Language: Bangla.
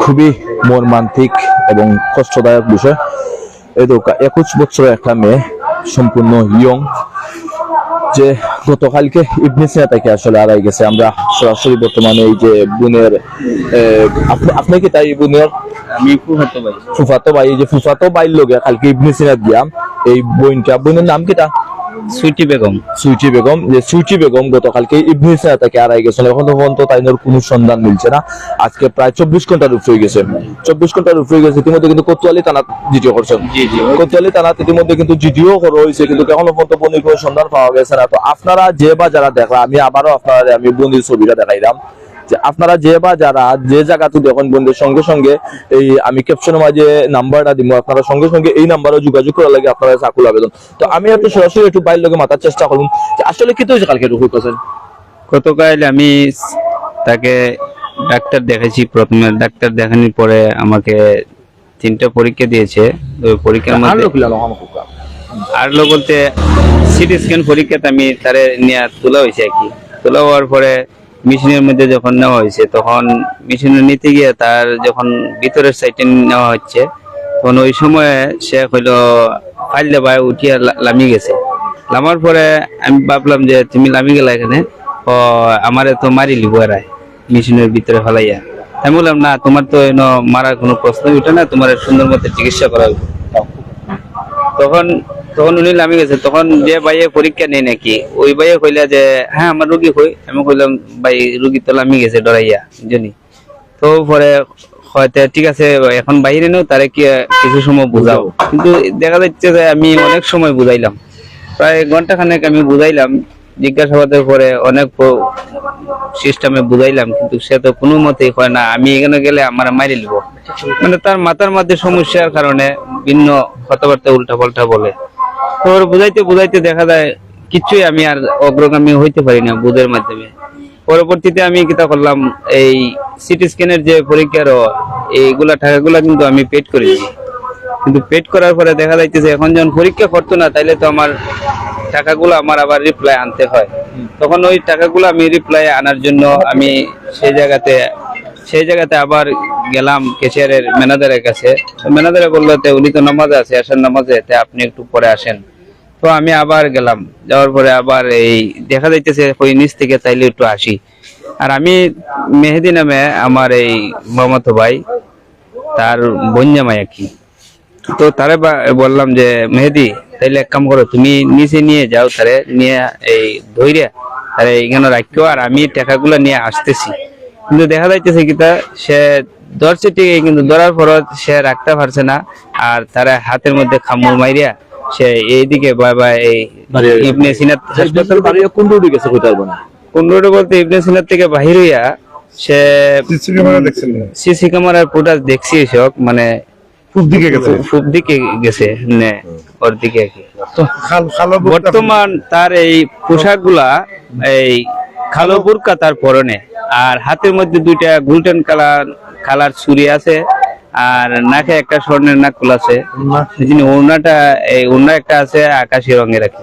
খুবই মর্মান্তিক এবং কষ্টদায়ক বিষয়। এই তো একুশ বছরের একটা মেয়ে সম্পূর্ণ ইয়ং যে গতকালকে ইবনে সিনা থেকে আসলে হারাই গেছে। আমরা সরাসরি বর্তমানে এই যে বোনের আপনি কি তাই বোনের? আমি ফুফাতো ভাই। ফুফাতো ভাই এই যে ফুফাতো ভাইয়ের লোকে কালকে ইবনে সিনা দিয়া এই বোনটা বোনের নাম কিটা সুইটি বেগম। সুইচি বেগম যে সুইচি বেগম গতকালকে ইবনে থেকে হারাই গেছিল। এখন পর্যন্ত তাইনের কোনো সন্ধান মিলছে না। আজকে প্রায় চব্বিশ ঘণ্টার উপরে গেছে। চব্বিশ ঘণ্টার উপরে গেছে। ইতিমধ্যে কিন্তু কোতোয়ালি থানা জিডিও করছেন। কোতোয়ালি থানা ইতিমধ্যে কিন্তু জিডিও করা হয়েছে। কিন্তু এখনও পর্যন্ত বন্দির কোনো সন্ধান পাওয়া গেছে না। তো আপনারা যে বা যারা দেখলা আমি আবারও আপনারা আমি বন্দির ছবিটা দেখাইলাম। যে আপনারা যে বা যারা যে জায়গাতে দেখুন বন্ধুর সঙ্গে সঙ্গে এই আমি ক্যাপশনের মাঝে নাম্বারটা দিব আপনারা সঙ্গে সঙ্গে এই নাম্বারে যোগাযোগ করার লাগে আপনারা চাকুল আবেদন। তো আমি একটু সরাসরি একটু বাইর লোকে মাথার চেষ্টা করুন যে আসলে কি তো কালকে একটু কইতেছেন গতকাল আমি তাকে ডাক্তার দেখেছি প্রথমে ডাক্তার দেখানোর পরে আমাকে তিনটা পরীক্ষা দিয়েছে। ওই পরীক্ষার মধ্যে আর লোক বলতে সিটি স্ক্যান পরীক্ষাতে আমি তারে নিয়ে তোলা হয়েছে আর কি। তোলা হওয়ার পরে মেশিনের মধ্যে যখন নেওয়া হয়েছে, তখন মেশিনে নিতে গিয়ে তার যখন ভিতরের সাইডে নেওয়া হচ্ছে, তখন ওই সময়ে সে হইল ফাইল দেবায় উঠিয়া লামি গেছে। লামার পরে আমি ভাবলাম যে, তুমি লামি গেলা এখানে? ও, আমারে তো মারি লিব এরাই মেশিনের ভিতরে ফেলাইয়া। আমি বললাম, না, তোমার তো মারার কোনো প্রশ্নই উঠে না, তোমার সুন্দর মতো চিকিৎসা করা তখন তখন উনি নামে গেছে। তখন যে ভাইয়ে পরীক্ষা নেই নাকি, ওই ভাইয়ে কইলা যে হ্যাঁ আমার রুগী কই? আমি কইলাম, ভাই, রুগী তো নামি গেছে ডরাইয়া জানি তো পরে হয়তো ঠিক আছে, এখন বাইরে নেও, তারে কি, কিছু সময় বুঝাও। কিন্তু দেখা যাচ্ছে যে আমি অনেক সময় বুঝাইলাম। প্রায় ঘণ্টা খানেক আমি বুঝাইলাম, জিজ্ঞাসাবাদের পরে অনেক সিস্টেমে বুঝাইলাম, কিন্তু সে তো কোনো মতেই হয় না, আমি এখানে গেলে আমার মারি লিব। মানে তার মাথার মধ্যে সমস্যার কারণে ভিন্ন কথাবার্তা উল্টা পাল্টা বলে। ওর বুঝাইতে বুঝাইতে দেখা যায় কিচ্ছুই আমি আর অগ্রগামী হইতে পারি না বুধের মাধ্যমে। পরবর্তীতে আমি কিতা করলাম এই সিটি স্ক্যানের যে পরীক্ষার এইগুলা টাকাগুলা কিন্তু আমি পেড করেছি কিন্তু পেড করার পরে দেখা যাইতেছে এখন যখন পরীক্ষা করতো না তাইলে তো আমার টাকাগুলো আমার আবার রিপ্লাই আনতে হয়। তখন ওই টাকাগুলো আমি রিপ্লাই আনার জন্য আমি সেই জায়গাতে সেই জায়গাতে আবার গেলাম কেশিয়ারের ম্যানেজারের কাছে। ম্যানেজারে বলল যে, উনি তো নামাজে আছে আসার নামাজে, তে আপনি একটু পরে আসেন। তো আমি আবার গেলাম। যাওয়ার পরে আবার এই দেখা যাইতেছে ওই নিচ থেকে চাইলে একটু আসি। আর আমি মেহেদি নামে আমার এই মামাতো ভাই, তার বন্যামাই আর কি। তো তারে বললাম যে, মেহেদি, তাইলে এক কাম করো, তুমি নিচে নিয়ে যাও তারে, নিয়ে এই ধৈর্য তারে এখানে রাখিও, আর আমি টাকাগুলো নিয়ে আসতেছি। কিন্তু দেখা যাইতেছে কি তা সে ধরছে ঠিকই কিন্তু ধরার পর সে রাখতে পারছে না আর তারা হাতের মধ্যে খামুর মাইরিয়া সে এইদিকে বাবা এই ইবনে সিনাত হাসপাতাল বাড়ি কোন রোডে গেছে কইতে পারব না। কোন রোডে বলতে ইবনে সিনাত থেকে বাহির হইয়া সে সিসি ক্যামেরা দেখছেন সিসি ক্যামেরার ফুটাজ দেখছি সব মানে পূব দিকে গেছে। খুব দিকে গেছে নে ওর দিকে আর কি। তো খাল খালো বর্তমান তার এই পোশাকগুলা এই কালো বুরকা তার পরনে। আর হাতের মধ্যে দুইটা গোল্ডেন কালার কালার ছুরি আছে আর নাকে একটা স্বর্ণের নাকুল আছে। যিনি ওড়নাটা এই ওড়না একটা আছে আকাশি রঙের আছে